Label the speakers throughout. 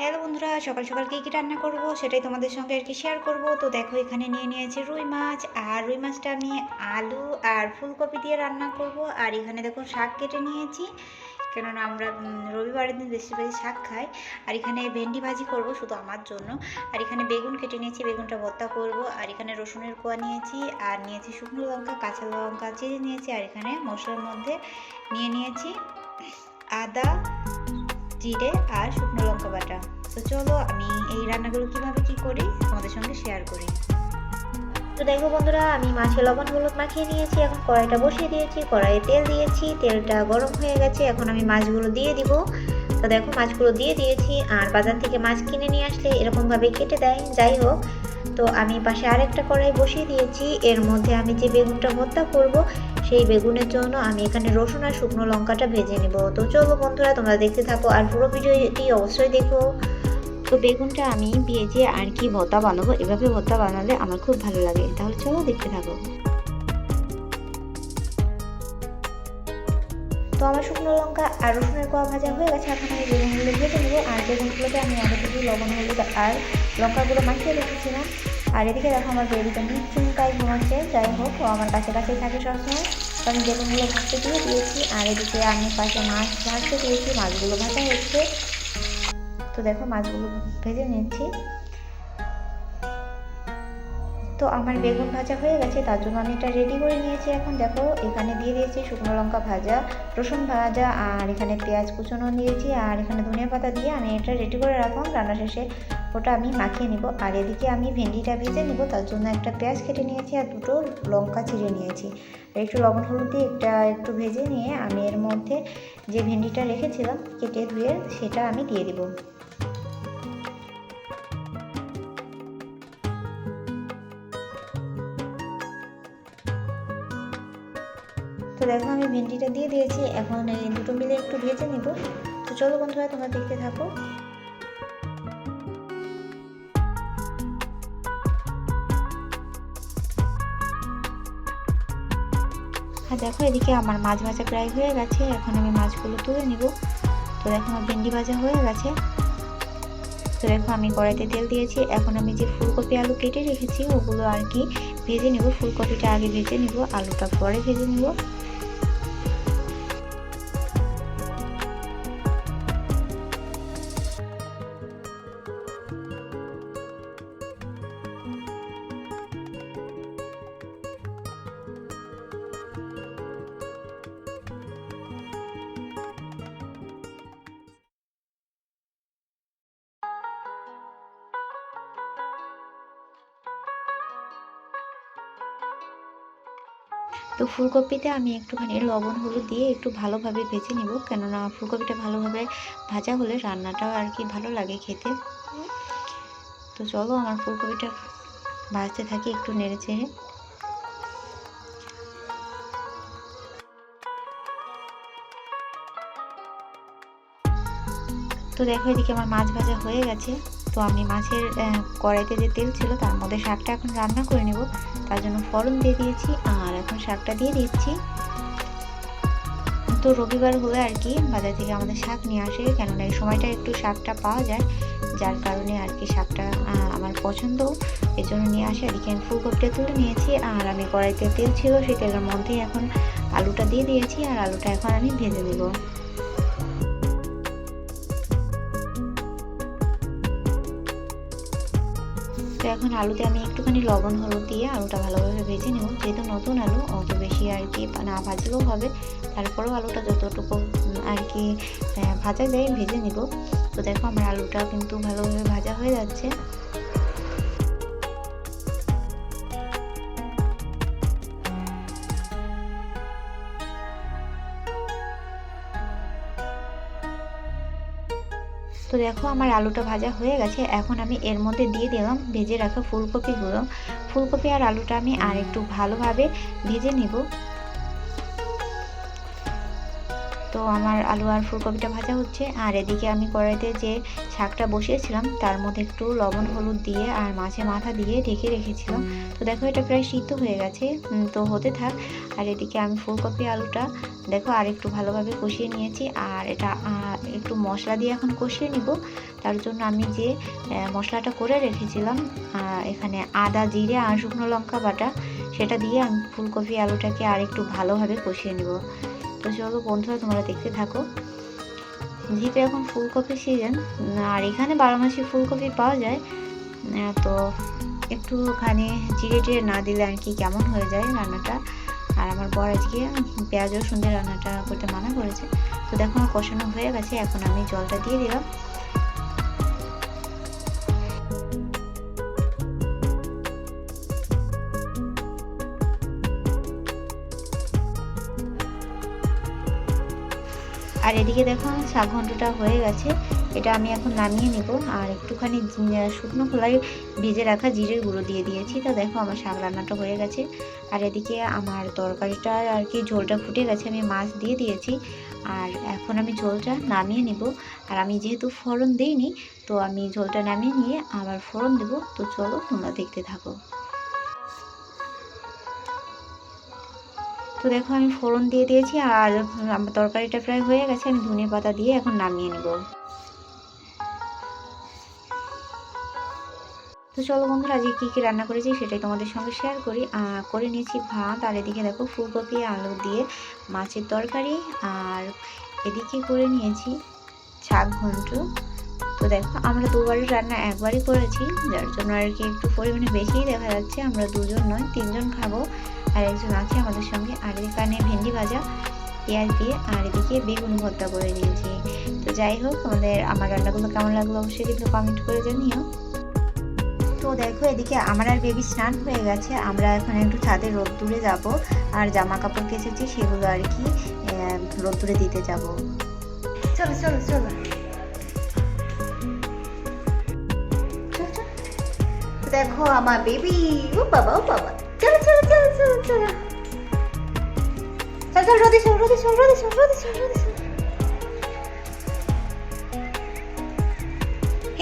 Speaker 1: Hello বন্ধুরা, সকাল সকাল কী কী রান্না করব সেটাই তোমাদের সঙ্গে আর কি শেয়ার করব। তো দেখো, এখানে নিয়ে নিয়েছি রুই মাছ আর রুই মাছটা আমি আলু আর ফুলকপি দিয়ে রান্না করব। আর এখানে দেখো শাক কেটে নিয়েছি, কেননা আমরা রবিবারের দিন বেশি বেশি শাক খাই। আর এখানে ভেন্ডি ভাজি করব শুধু আমার জন্য। আর এখানে বেগুন কেটে নিয়েছি, বেগুনটা ভর্তা করব। আর এখানে রসুনের কোয়া নিয়েছি, আর নিয়েছি শুকনো লঙ্কা, কাঁচা লঙ্কা চিড়ে নিয়েছি, আর এখানে মশলার মধ্যে নিয়ে নিয়েছি আদা জিরে আর শুকনো লঙ্কা বাটা। তো চলো আমি এই রান্নাগুলো কীভাবে কি করি, তোমাদের সঙ্গে শেয়ার করি।
Speaker 2: তো দেখো বন্ধুরা, আমি মাছে লবণ, হলুদ মাখিয়ে নিয়েছি, এখন কড়াইটা বসিয়ে দিয়েছি, কড়াইয়ে তেল দিয়েছি, তেলটা গরম হয়ে গেছে, এখন আমি মাছগুলো দিয়ে দিব। তো দেখো মাছগুলো দিয়ে দিয়েছি, আর বাজার থেকে মাছ কিনে নিয়ে আসলে এরকমভাবে কেটে দেয়। যাই হোক তো আমি পাশে আরেকটা কড়াই বসিয়ে দিয়েছি। এর মধ্যে আমি যে বেগুনটা ভর্তা করব, সেই বেগুনের জন্য আমি এখানে রসুন আর শুকনো লঙ্কাটা ভেজে নেব। তো চলো বন্ধুরা, তোমরা দেখতে থাকো আর পুরো ভিডিওটি অবশ্যই দেখো।
Speaker 1: তো বেগুনটা আমি ভেজে আর কি ভর্তা বানাবো, এভাবে ভর্তা বানালে আমার খুব ভালো লাগে। তাহলে চলো দেখতে থাকো।
Speaker 2: তো আমার শুকনো লঙ্কা আর রসুনের কোয়া ভাজা হয়ে গেছে, এখন আমি বেগুনগুলো ভেজে নেব। আর বেগুনগুলোতে আমি আগে থেকে লবণ হলুদ আর লঙ্কাগুলো মাখিয়ে রেখেছিলাম। আর এদিকে দেখো আমার বেবিটা চুমকাই ঘুমাচ্ছে। যাই হোক, ও আমার কাছে কাছেই থাকে সবসময়। তো আমি বেগুনগুলো ভাজতে দিয়ে দিয়েছি, আর এদিকে আমি পাশে মাছ ভাজতে দিয়েছি, মাছগুলো ভাজা হচ্ছে। তো দেখো মাছগুলো ভেজে নিচ্ছি। তো আমার বেগুন ভাজা হয়ে গেছে, তার জন্য আমি এটা রেডি করে নিয়েছি এখন। দেখো, এখানে দিয়ে দিয়েছি শুকনো লঙ্কা ভাজা, রসুন ভাজা, আর এখানে পেঁয়াজ কুচনো দিয়েছি আর এখানে ধনিয়া পাতা দিয়ে আমি এটা রেডি করে রাখলাম। রান্না শেষে ওটা আমি মাখিয়ে নিব। আর এদিকে আমি ভেন্ডিটা ভেজে নিব, তার জন্য একটা পেঁয়াজ কেটে নিয়েছি আর দুটো লঙ্কা ছিঁড়ে নিয়েছি। আর একটু লবণ হলুদ দিয়ে একটা একটু ভেজে নিয়ে আমি এর মধ্যে যে ভেন্ডিটা রেখেছিলাম, কেটে ধুয়ে সেটা আমি দিয়ে দিব। দেখো আমি ভেন্ডিটা দিয়ে দিয়েছি, এখন এই দুটো মিলে একটু ভেজে নিব। তো চলো বন্ধুরা, তোমরা দেখতে থাকো।
Speaker 1: আর দেখো, এদিকে আমার মাছ ভাজা প্রায় হয়ে গেছে, এখন আমি মাছগুলো তুলে নিব। তো দেখো, আমার ভেন্ডি ভাজা হয়ে গেছে। তো দেখো, আমি কড়াইতে তেল দিয়েছি, এখন আমি যে ফুলকপি আলু কেটে রেখেছি, ওগুলো আর কি ভেজে নিব। ফুলকপিটা আগে ভেজে নিব, আলুটা পরে ভেজে নিব। তো ফুলকপিতে আমি একটুখানি লবণ, হলুদ দিয়ে একটু ভালোভাবে ভেজে নিব। কেননা ফুলকপিটা ভালোভাবে ভাজা হলে রান্নাটাও আর কি ভালো লাগে খেতে। তো চলো আমার ফুলকপিটা ভাজতে থাকি একটু নেড়ে চেড়ে। তো দেখো এদিকে আমার মাছ ভাজা হয়ে গেছে। তো আমি মাছের কড়াইতে যে তেল ছিল তার মধ্যে শাকটা এখন রান্না করে নেব। তার জন্য ফোড়ন দিয়ে দিয়েছি আর এখন শাকটা দিয়ে দিচ্ছি। তো রবিবার হলে আর কি বাজার থেকে আমাদের শাক নিয়ে আসে, কেননা এই সময়টা একটু শাকটা পাওয়া যায়, যার কারণে আর কি শাকটা আমার পছন্দ। এর জন্য নিয়ে আসে এদিকে আমি ফুলকপিটা তুলে নিয়েছি আর আমি কড়াইতে তেল ছিল, সেই তেলের মধ্যেই এখন আলুটা দিয়ে দিয়েছি, আর আলুটা এখন আমি ভেজে নেব। তো এখন আলুতে আমি একটুখানি লবণ, হলুদ দিয়ে আলুটা ভালোভাবে ভেজে নেব। যেহেতু নতুন আলু, অত বেশি আর কি না ভাজলেও হবে। তারপরেও আলুটা যতটুকু আর কি ভাজা যায়, ভেজে নিব। তো দেখো আমার আলুটা কিন্তু ভালোভাবে ভাজা হয়ে যাচ্ছে। তো দেখো আমার আলুটা ভাজা হয়ে গেছে। এখন আমি এর মধ্যে দিয়ে দিলাম, ভেজে রাখা ফুলকপিগুলো। ফুলকপি আর আলুটা আমি আর একটু ভালোভাবে ভেজে নিব। তো আমার আলু আর ফুলকপিটা ভাজা হচ্ছে। আর এদিকে আমি কড়াইতে যে শাকটা বসিয়েছিলাম তার মধ্যে একটু লবণ হলুদ দিয়ে আর মাছে মাথা দিয়ে ঢেকে রেখেছিলাম। তো দেখো এটা প্রায় সিদ্ধ হয়ে গেছে। তো হতে থাক। আর এদিকে আমি ফুলকপি আলুটা দেখো আর একটু ভালোভাবে কষিয়ে নিয়েছি। আর এটা একটু মশলা দিয়ে এখন কষিয়ে নিব। তার জন্য আমি যে মশলাটা করে রেখেছিলাম এখানে আদা জিরে আর শুকনো লঙ্কা বাটা সেটা দিয়ে আমি ফুলকপি আলুটাকে আর একটু ভালোভাবে কষিয়ে নিব। তো চলো বন্ধুরা, তোমরা দেখতে থাকো। যেহেতু এখন ফুলকপি সিজন আর এখানে বারো মাসে ফুলকপি পাওয়া যায়। তো একটুখানি জিরে টিরে না দিলে আর কি কেমন হয়ে যায় রান্নাটা? আর আমার বর আজকে পেঁয়াজও রসুন রান্নাটা করতে মানা করেছে। তো দেখো আমার কষানো হয়ে গেছে, এখন আমি জলটা দিয়ে দিলাম। আর এদিকে দেখো শাক ঘন্টটা হয়ে গেছে। এটা আমি এখন নামিয়ে নিব। আর একটুখানি শুকনো খোলায় ভিজে রাখা জিরের গুঁড়ো দিয়ে দিয়েছি। তো দেখো আমার শাক রান্নাটা হয়ে গেছে। আর এদিকে আমার তরকারিটা আর কি, ঝোলটা ফুটে গেছে। আমি মাছ দিয়ে দিয়েছি। আর এখন আমি ঝোলটা নামিয়ে নেব। আর আমি যেহেতু ফোড়ন দিইনি, তো আমি ঝোলটা নামিয়ে নিয়ে আবার ফোড়ন দেবো। তো চলো তোমরা দেখতে থাকো। তো দেখো আমি ফোড়ন দিয়ে দিয়েছি আর আমার তরকারিটা প্রায় হয়ে গেছে, আমি ধনে পাতা দিয়ে এখন নামিয়ে নেব। তো চলো বন্ধুরা, আজকে কী কী রান্না করেছি সেটাই তোমাদের সঙ্গে শেয়ার করি। করে নিয়েছি ভাত, আর এদিকে দেখো ফুলকপি, আলু দিয়ে মাছের তরকারি, আর এদিকে করে নিয়েছি শাক ঘন্ট তো দেখো, আমরা দুবারই রান্না একবারই করেছি, যার জন্য আর কি একটু পরিমাণে বেশিই দেখা যাচ্ছে, আমরা দুজন নয়, তিনজন খাব। আর একজন আছে আমাদের সঙ্গে আর এখানে ভেন্ডি ভাজা পেঁয়াজ দিয়ে আর এদিকে বেগুন ভর্তা করে নিয়েছি। তো যাই হোক আমাদের আমার রান্নাগুলো কেমন লাগল অবশ্যই কিন্তু কমেন্ট করে জানিও। তো দেখো এদিকে আমার আর বেবি স্নান হয়ে গেছে আমরা এখন একটু ছাদে রোদ্দুরে যাব আর জামা কাপড় কেচেছি সেগুলো আর কি আহ, রোদ্দুরে দিতে যাব। চলো চলো চলো। দেখো আমার বেবি ও বাবা ও বাবা। চলো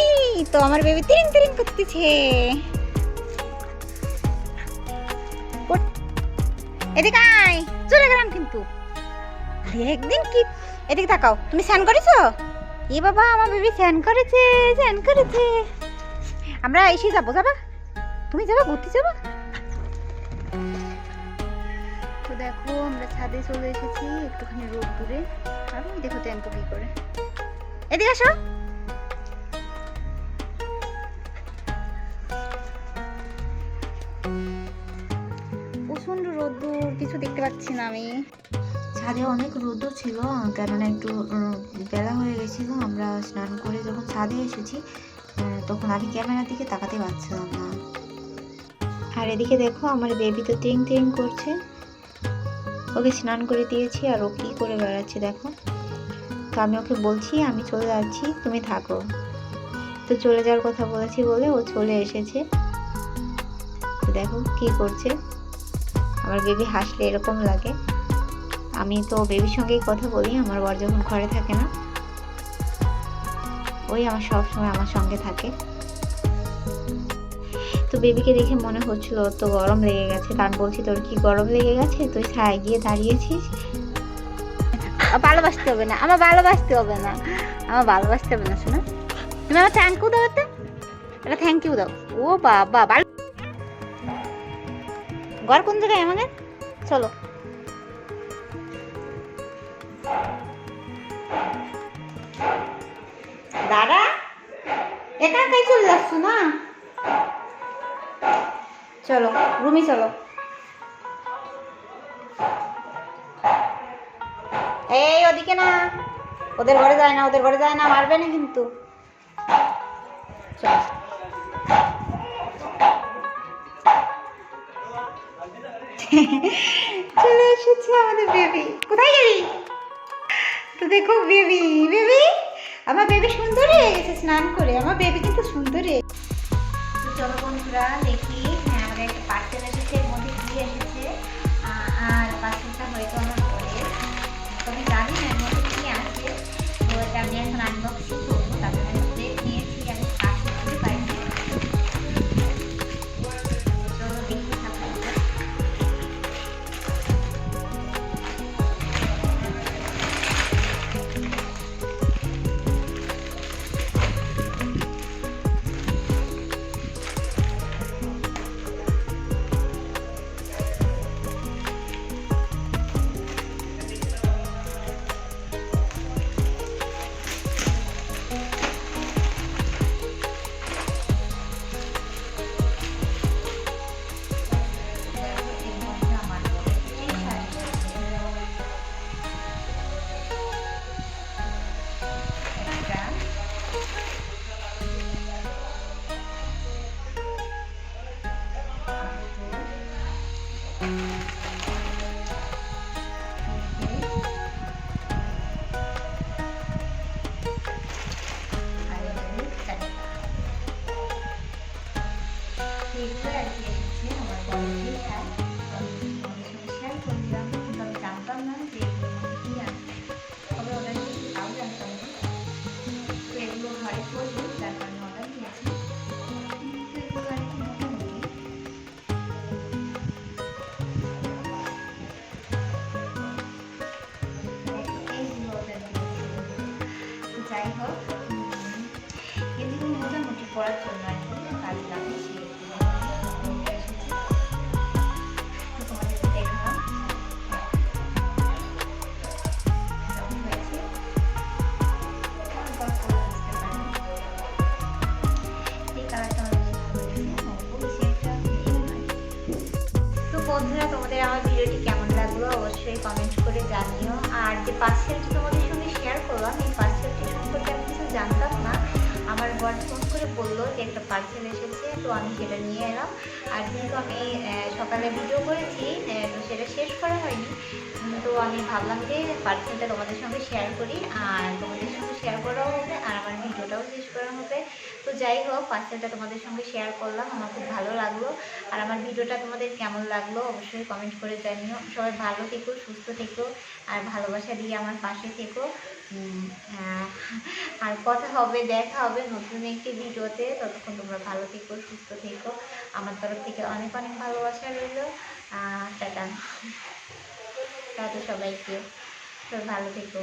Speaker 1: এই তো আমার বেবি তিরিং তিরিং করতেছে। এদিকে আয়, চলে গেলাম কিন্তু। একদিন কি? এদিকে তাকাও, তুমি স্নান করেছ? এ বাবা, আমার বেবি স্নান করেছে স্নান করেছে। আমরা এসে যাব, যাবা? তুমি যাবা, ঘুরতে যাবা? দেখো, আমরা ছাদে চলে এসেছি একটুখানি রোদ দূরে। আর ওই দেখো টেম্পো কি করে। এদিকে আসো। প্রচণ্ড রোদ্দুর কিছু দেখতে পাচ্ছি না আমি। ছাদে অনেক রোদও ছিল, কেননা একটু বেলা হয়ে গেছিল, আমরা স্নান করে যখন ছাদে এসেছি তখন আমি ক্যামেরার দিকে তাকাতে পারছিলাম না। আর এদিকে দেখো, আমার বেবি তো টিং টিং করছে। ওকে স্নান করে দিয়েছি আর ও কী করে বেড়াচ্ছে দেখো। তো আমি ওকে বলছি, আমি চলে যাচ্ছি, তুমি থাকো। তো চলে যাওয়ার কথা বলেছি বলে ও চলে এসেছে। তো দেখো কি করছে। আমার বেবি হাসলে এরকম লাগে। আমি তো বেবির সঙ্গেই কথা বলি, আমার বর যখন ঘরে থাকে না, ওই আমার সব সময় আমার সঙ্গে থাকে। তো বেবিকে দেখে মনে হচ্ছিল তো গরম লেগে গেছে। তার বলছি তোর কি গরম লেগে গেছে? তুই ছায় গিয়ে দাঁড়িয়েছিস। ভালোবাসতে হবে না আমার ভালোবাসতে হবে না। আমার ভালোবাসতে হবে না, শোনা। তুমি আমার থ্যাংক ইউ দাও এটা থ্যাংক ইউ দাও। ও বাবা, ভালো ঘর কোন জায়গায় আমাদের? চলো। দাদা একা একাই চলে যাচ্ছ না? চলো, রুমি চলো। এই, ওদিকে না। ওদের ঘরে যায় না, ওদের ঘরে যায় না, মারবে না কিন্তু। চলো। এসেছে আমাদের বেবি। কোথায় গেলি? তো দেখো, বেবি বেবি, আমার বেবি সুন্দর হয়ে গেছে স্নান করে। আমার বেবি কিন্তু সুন্দর। চলো বন্ধুরা, দেখি। আমাদের একটা পার্সেল এসেছে এর মধ্যে ঘি এসেছে। আর পার্সেলটা হয়তো আমার পরে তবে জানি না এর মধ্যে কী আছে। তো আমি এখন আনবক্সিং করব, তারপরে আমার বর ফোন করে বলল যে একটা পার্সেল এসেছে, তো আমি সেটা নিয়ে এলাম। আর যেহেতু আমি সকালে ভিডিও করেছি তো সেটা শেষ করা হয়নি। তো আমি ভাবলাম যে পার্সেলটা তোমাদের সঙ্গে শেয়ার করি, আর তোমাদের সঙ্গে শেয়ার করাও হবে, আর আমার ভিডিওটাও শেষ করা হবে। তো যাই হোক পার্সেলটা তোমাদের সঙ্গে শেয়ার করলাম, আমার খুব ভালো লাগল। আর আমার ভিডিওটা তোমাদের কেমন লাগল, অবশ্যই কমেন্ট করে জানিও। সবাই ভালো থেকো, সুস্থ থেকো, আর ভালোবাসা দিয়ে আমার পাশে থেকো। আর কথা হবে, দেখা হবে নতুন একটি ভিডিওতে, ততক্ষণ তোমরা ভালো থেকো, সুস্থ থেকো। আমার তরফ থেকে অনেক অনেক ভালোবাসা রইল। টাটা। টাটা সবাইকে। সবাই ভালো থেকো।